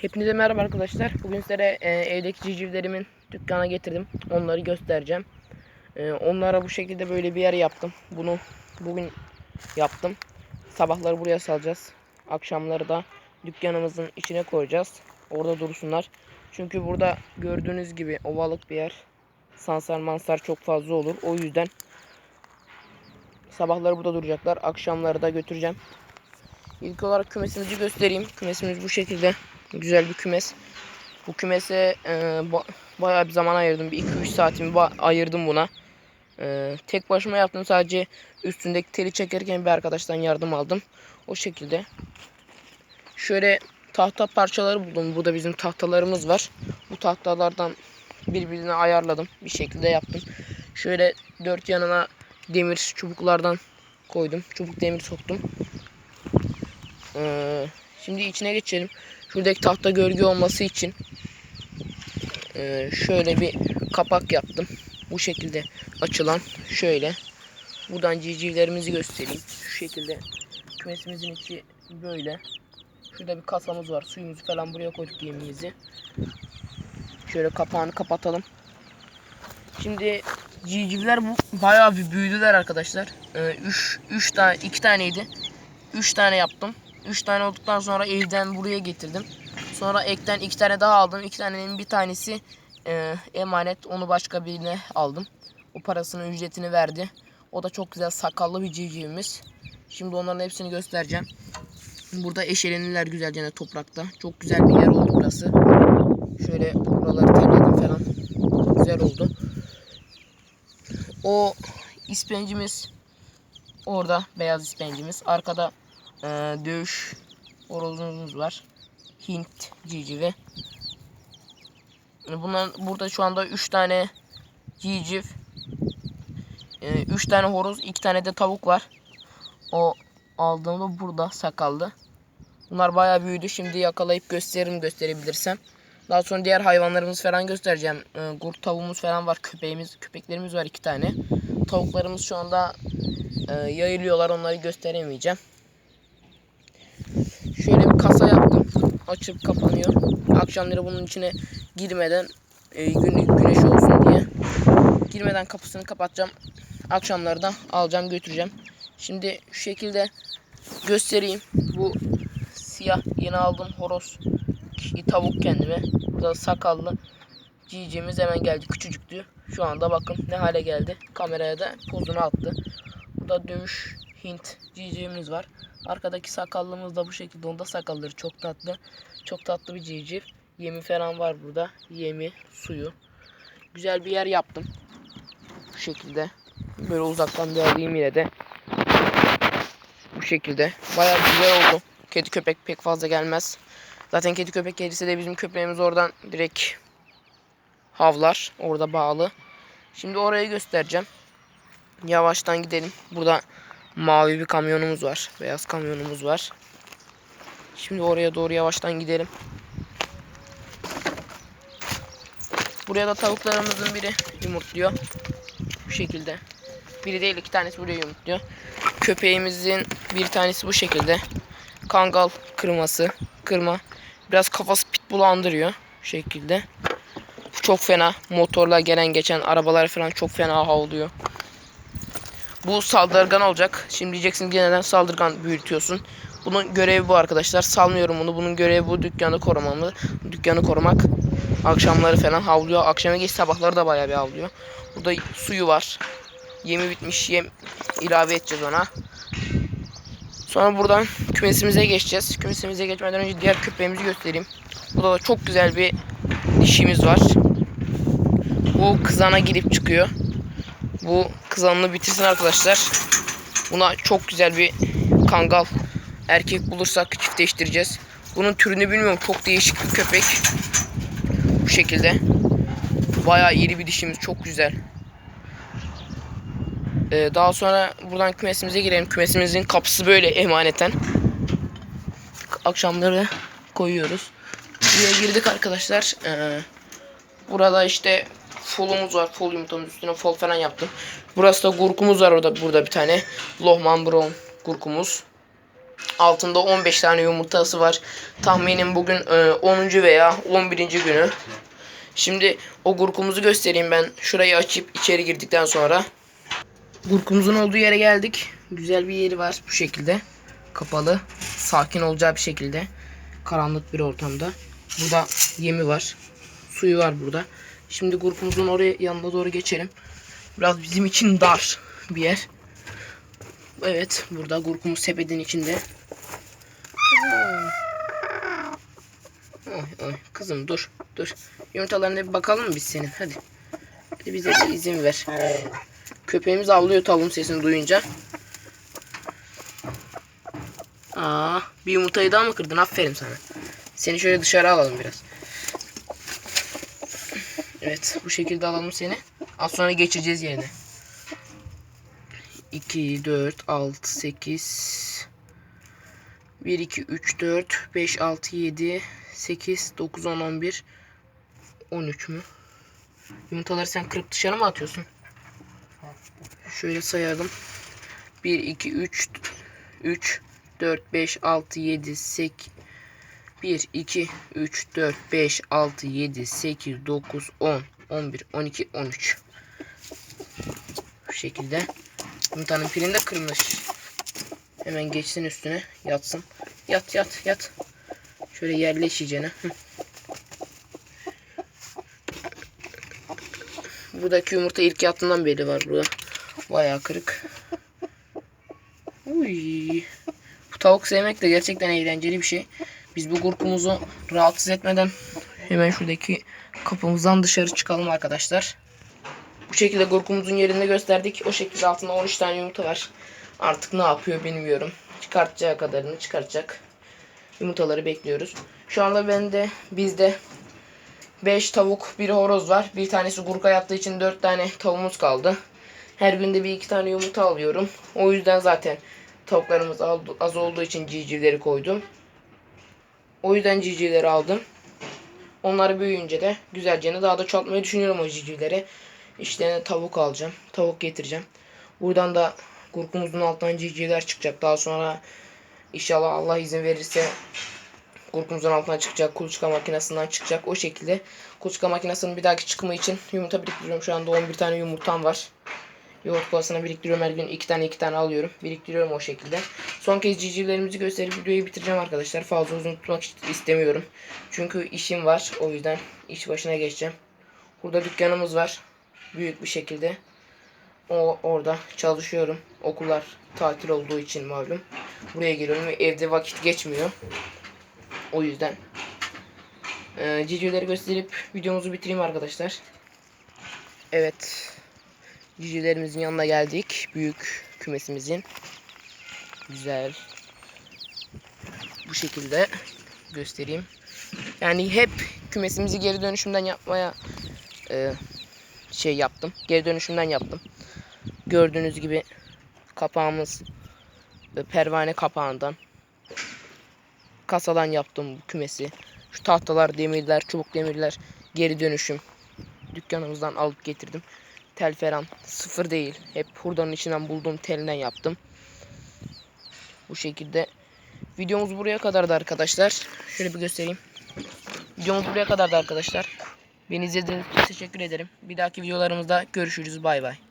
Hepinize merhaba arkadaşlar. Bugün sizlere e, evdeki civcivlerimin dükkana getirdim. Onları göstereceğim. E, onlara bu şekilde böyle bir yer yaptım. Bunu bugün yaptım. Sabahları buraya salacağız. Akşamları da dükkanımızın içine koyacağız. Orada dursunlar. Çünkü burada gördüğünüz gibi ovalık bir yer. Sansar mansar çok fazla olur. O yüzden sabahları burada duracaklar. Akşamları da götüreceğim. İlk olarak kümesimizi göstereyim. Kümesimiz bu şekilde. Güzel bir kümes. Bu kümese e, ba- bayağı bir zaman ayırdım. Bir 2-3 saatimi ayırdım buna. E, tek başıma yaptım. Sadece üstündeki teli çekerken bir arkadaştan yardım aldım. O şekilde. Şöyle tahta parçaları buldum. Burada bizim tahtalarımız var. Bu tahtalardan birbirine ayarladım. Bir şekilde yaptım. Şöyle dört yanına demir çubuklardan koydum. Çubuk demir soktum. Ee, şimdi içine geçelim. Şuradaki tahta gölge olması için ee, şöyle bir kapak yaptım. Bu şekilde açılan şöyle. Buradan civcivlerimizi göstereyim. Şu şekilde kümesimizin içi böyle. Şurada bir kasamız var. Suyumuzu falan buraya koyduk yemimizi. Şöyle kapağını kapatalım. Şimdi civcivler bu bayağı bir büyüdüler arkadaşlar. 3 3 tane 2 taneydi. 3 tane yaptım. 3 tane olduktan sonra evden buraya getirdim. Sonra ekten 2 tane daha aldım. 2 tanenin bir tanesi e, emanet. Onu başka birine aldım. O parasının ücretini verdi. O da çok güzel sakallı bir civcivimiz. Şimdi onların hepsini göstereceğim. Burada eşelenirler güzelce toprakta. Çok güzel bir yer oldu burası. Şöyle buraları terledim falan. Güzel oldu. O ispencimiz orada beyaz ispencimiz. Arkada e, dövüş horozumuz var. Hint civcivi. Bunlar burada şu anda 3 tane civciv, 3 tane horoz, 2 tane de tavuk var. O aldığımda burada sakallı. Bunlar bayağı büyüdü. Şimdi yakalayıp gösteririm gösterebilirsem. Daha sonra diğer hayvanlarımız falan göstereceğim. Ee, Kurt tavuğumuz falan var. Köpeğimiz, köpeklerimiz var iki tane. Tavuklarımız şu anda e, yayılıyorlar. Onları gösteremeyeceğim. Şöyle bir kasa yaptım. Açıp kapanıyor. Akşamları bunun içine girmeden e, gün, güneş olsun diye. Girmeden kapısını kapatacağım. Akşamları da alacağım götüreceğim. Şimdi şu şekilde göstereyim. Bu siyah yeni aldığım horoz tavuk kendime. Burada sakallı civcivimiz hemen geldi. Küçücüktü. Şu anda bakın ne hale geldi. Kameraya da pozunu attı. Burada dövüş Hint civcivimiz var. Arkadaki sakallımız da bu şekilde. Onda sakalları çok tatlı. Çok tatlı bir civciv. Yemi falan var burada. Yemi, suyu. Güzel bir yer yaptım. Bu şekilde. Böyle uzaktan bir alayım yine de. Bu şekilde. Bayağı güzel oldu. Kedi köpek pek fazla gelmez. Zaten kedi köpek gelirse de bizim köpeğimiz oradan direkt havlar. Orada bağlı. Şimdi orayı göstereceğim. Yavaştan gidelim. Burada mavi bir kamyonumuz var. Beyaz kamyonumuz var. Şimdi oraya doğru yavaştan gidelim. Buraya da tavuklarımızın biri yumurtluyor. Bu şekilde. Biri değil iki tanesi buraya yumurtluyor. Köpeğimizin bir tanesi bu şekilde. Kangal kırması. Kırma. Biraz kafası pitbull andırıyor. Bu şekilde. Çok fena. Motorla gelen geçen arabalar falan çok fena havlıyor. Bu saldırgan olacak. Şimdi diyeceksin ki neden saldırgan büyütüyorsun. Bunun görevi bu arkadaşlar. Salmıyorum bunu. Bunun görevi bu dükkanı korumamı. Dükkanı korumak. Akşamları falan havlıyor. Akşama geç sabahları da bayağı bir havlıyor. Burada suyu var. Yemi bitmiş. Yem ilave edeceğiz ona. Sonra buradan kümesimize geçeceğiz. Kümesimize geçmeden önce diğer köpeğimizi göstereyim. Burada da çok güzel bir dişimiz var. Bu kızana girip çıkıyor. Bu kızanını bitirsin arkadaşlar. Buna çok güzel bir kangal erkek bulursak çiftleştireceğiz. Bunun türünü bilmiyorum. Çok değişik bir köpek. Bu şekilde. Bayağı iri bir dişimiz. Çok güzel. Ee, daha sonra buradan kümesimize girelim. Kümesimizin kapısı böyle emaneten. Akşamları koyuyoruz. Buraya girdik arkadaşlar. Ee, burada işte folumuz var. Fol yumurtamız üstüne fol falan yaptım. Burası da gurkumuz var orada burada bir tane. Lohman Brown gurkumuz. Altında 15 tane yumurtası var. Tahminim bugün e, 10. veya 11. günü. Şimdi o gurkumuzu göstereyim ben. Şurayı açıp içeri girdikten sonra. Gurkumuzun olduğu yere geldik. Güzel bir yeri var bu şekilde. Kapalı. Sakin olacağı bir şekilde. Karanlık bir ortamda. Burada yemi var. Suyu var burada. Şimdi gurkumuzun oraya yanına doğru geçelim. Biraz bizim için dar bir yer. Evet burada gurkumuz sepetin içinde. Oy oy kızım dur dur. Yumurtalarına bir bakalım biz senin hadi. Hadi bize bir izin ver. Köpeğimiz avlıyor tavuğun sesini duyunca. Aa, bir yumurtayı daha mı kırdın? Aferin sana. Seni şöyle dışarı alalım biraz. Evet, bu şekilde alalım seni. Az sonra geçeceğiz yerine. 2, 4, 6, 8, 1, 2, 3, 4, 5, 6, 7, 8, 9, 10, 11, 13 mü? Yumurtaları sen kırıp dışarı mı atıyorsun? Şöyle sayalım. 1, 2, 3, 3, 4, 5, 6, 7, 8, 1, 2, 3, 4, 5, 6, 7, 8, 9, 10, 11, 12, 13. Bu şekilde. Yumurtanın pilini de kırmış. Hemen geçsin üstüne. Yatsın. Yat yat yat. Şöyle yerleş iyicene. Buradaki yumurta ilk yattığından beri var burada. Bayağı kırık. Uy. Bu tavuk sevmek de gerçekten eğlenceli bir şey. Biz bu gurkumuzu rahatsız etmeden hemen şuradaki kapımızdan dışarı çıkalım arkadaşlar. Bu şekilde gurkumuzun yerinde gösterdik. O şekilde altında 13 tane yumurta var. Artık ne yapıyor bilmiyorum. Çıkartacağı kadarını çıkartacak. Yumurtaları bekliyoruz. Şu anda bende bizde 5 tavuk, bir horoz var. Bir tanesi gurka yattığı için 4 tane tavuğumuz kaldı. Her günde bir iki tane yumurta alıyorum. O yüzden zaten tavuklarımız az olduğu için civcivleri koydum. O yüzden civcivleri aldım. Onları büyüyünce de güzelce daha da çoğaltmayı düşünüyorum o civcivleri. İşte tavuk alacağım. Tavuk getireceğim. Buradan da gurkumuzun altından civcivler çıkacak. Daha sonra inşallah Allah izin verirse gurkumuzun altından çıkacak. Kuluçka makinesinden çıkacak. O şekilde kuluçka makinesinin bir dahaki çıkımı için yumurta biriktiriyorum. Şu anda 11 tane yumurtam var. Yoğurt kovasına biriktiriyorum her gün 2 tane 2 tane alıyorum. Biriktiriyorum o şekilde. Son kez civcivlerimizi gösterip videoyu bitireceğim arkadaşlar. Fazla uzun tutmak istemiyorum. Çünkü işim var. O yüzden iş başına geçeceğim. Burada dükkanımız var. Büyük bir şekilde. O orada çalışıyorum. Okullar tatil olduğu için malum. Buraya geliyorum ve evde vakit geçmiyor. O yüzden ee, civcivleri gösterip videomuzu bitireyim arkadaşlar. Evet. Civcivlerimizin yanına geldik. Büyük kümesimizin. Güzel. Bu şekilde göstereyim. Yani hep kümesimizi geri dönüşümden yapmaya e, şey yaptım. Geri dönüşümden yaptım. Gördüğünüz gibi kapağımız e, pervane kapağından kasadan yaptım bu kümesi. Şu tahtalar, demirler, çubuk demirler geri dönüşüm dükkanımızdan alıp getirdim. Tel falan sıfır değil. Hep hurdanın içinden bulduğum telinden yaptım. Bu şekilde. Videomuz buraya kadardı arkadaşlar. Şöyle bir göstereyim. Videomuz buraya kadardı arkadaşlar. Beni izlediğiniz için teşekkür ederim. Bir dahaki videolarımızda görüşürüz. Bay bay.